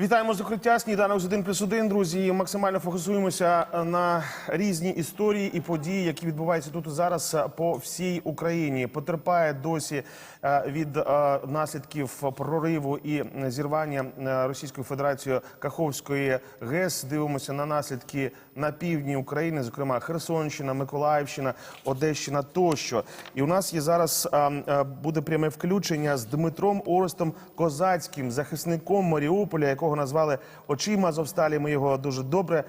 Вітаємо з укриття. Сніданок з 1 плюс 1, друзі. Максимально фокусуємося на різні історії і події, які відбуваються тут зараз е, по всій Україні. Потерпає досі е, від е, наслідків прориву і зірвання е, Російською Федерацією Каховської ГЕС. Дивимося на наслідки на півдні України, зокрема Херсонщина, Миколаївщина, Одещина тощо. І у нас є зараз е, е, буде пряме включення з Дмитром Орестом Козацьким, захисником Маріуполя, якого назвали очима Азовсталі. Ми його дуже добре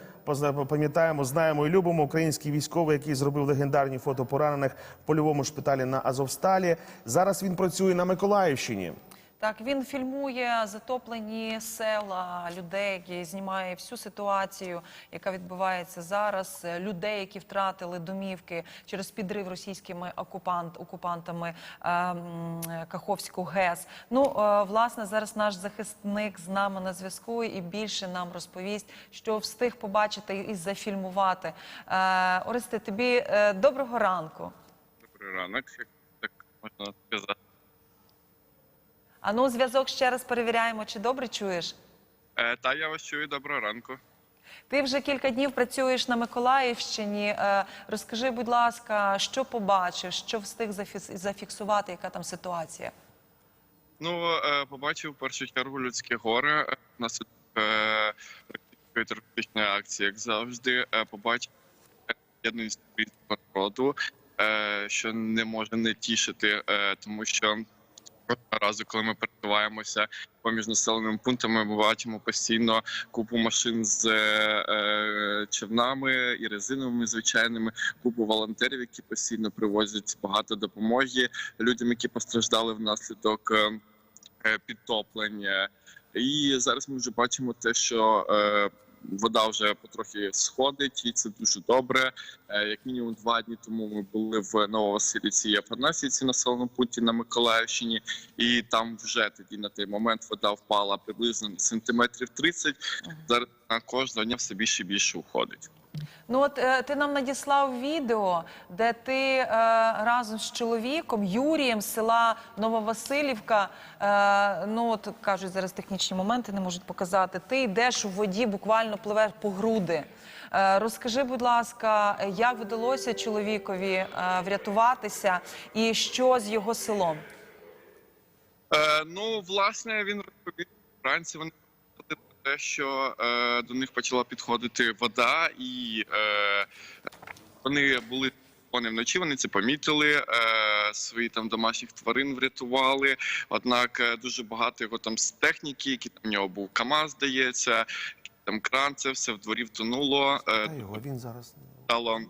пам'ятаємо, знаємо і любимо. Український військовий, який зробив легендарні фото поранених в польовому шпиталі на Азовсталі. Зараз він працює на Миколаївщині. Так, він фільмує затоплені села людей, які знімає всю ситуацію, яка відбувається зараз. е, Людей, які втратили домівки через підрив російськими окупант, окупантами е, Каховську ГЕС. Ну е, власне зараз наш захисник з нами на зв'язку і більше нам розповість, що встиг побачити і зафільмувати. Е, Оресте, тобі е, доброго ранку. Добрий ранок, як так можна сказати. А ну, зв'язок ще раз перевіряємо, чи добре чуєш. Е, та я вас чую, доброго ранку. Ти вже кілька днів працюєш на Миколаївщині. Е, Розкажи, будь ласка, що побачив, що встиг зафіс- зафіксувати, яка там ситуація? Ну, е, побачив в першу чергу людське горе е, внаслідок е, російської акції, як завжди. Е, побачив е, єдність народу, е, що не може не тішити, е, тому що разу, коли ми пересуваємося поміж населеними пунктами, ми бачимо постійно купу машин з е, е, човнами і резиновими звичайними, купу волонтерів, які постійно привозять багато допомоги людям, які постраждали внаслідок е, е, підтоплення. І зараз ми вже бачимо те, що е, вода вже потрохи сходить, і це дуже добре. Е, як мінімум два дні тому ми були в Нововасилівці і Афанасівці, населеному пункті на Миколаївщині, і там вже тоді на той момент вода впала приблизно сантиметрів 30. Зараз на кожного дня все більше і більше уходить. Ну от е, ти нам надіслав відео, де ти е, разом з чоловіком Юрієм села Нововасилівка. Е, ну от кажуть зараз технічні моменти, не можуть показати. Ти йдеш у воді, буквально пливеш по груди. Е, розкажи, будь ласка, як вдалося чоловікові е, врятуватися, і що з його селом? Е, ну, власне, він розповів вранці. Вони те, що е, до них почала підходити вода, і е, вони були. Вони вночі вони це помітили, е, свої там домашніх тварин врятували. Однак е, дуже багато його там з техніки, які там в нього був КАМАЗ, здається, там кран, це все в дворі втонуло. Е, його він зараз стало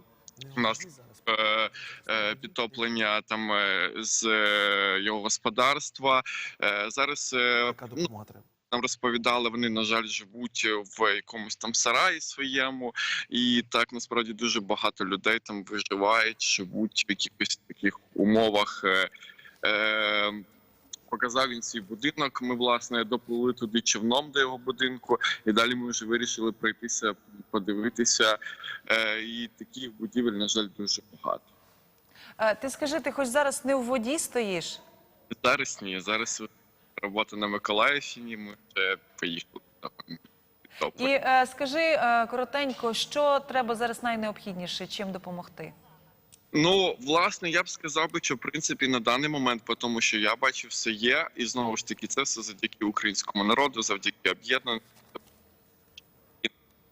у нас е, е, підтоплення там з його господарства. Зараз Яка допомога треба? Нам розповідали, вони на жаль живуть в якомусь там сараї своєму, і так насправді дуже багато людей там виживають, живуть в якихось таких умовах. Е, е, Показав він свій будинок. Ми власне доплили туди човном до його будинку, і далі ми вже вирішили пройтися, подивитися. Е, і таких будівель, на жаль, дуже багато. Е, ти скажи, ти хоч зараз не у воді стоїш? Зараз ні, зараз робота на Миколаївщині. Ми вже поїхали І е, скажи е, коротенько, що треба зараз найнеобхідніше, чим допомогти? Ну, власне, я б сказав би, що в принципі на даний момент, по тому що я бачу, все є, і знову ж таки, це все завдяки українському народу, завдяки об'єднанню.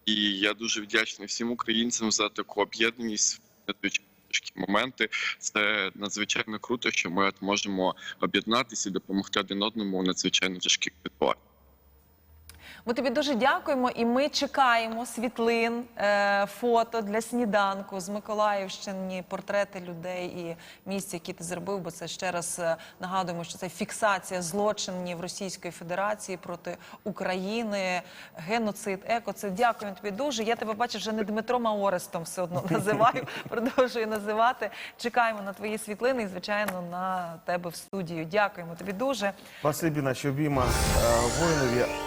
І я дуже вдячний всім українцям за таку об'єднаність в моменти. Це надзвичайно круто, що ми от можемо об'єднатися і допомогти один одному у надзвичайно тяжких ситуаціях. Ми тобі дуже дякуємо, і ми чекаємо світлин, е, фото для сніданку з Миколаївщини, портрети людей і місць, які ти зробив. Бо це ще раз е, нагадуємо, що це фіксація злочинів Російської Федерації проти України, геноцид, екоцид. Дякуємо тобі дуже. Я тебе бачу вже не Дмитром, а Орестом все одно називаю. Продовжую називати. Чекаємо на твої світлини і, звичайно, на тебе в студію. Дякуємо тобі дуже. Спасибі наші обійма е, воїнові.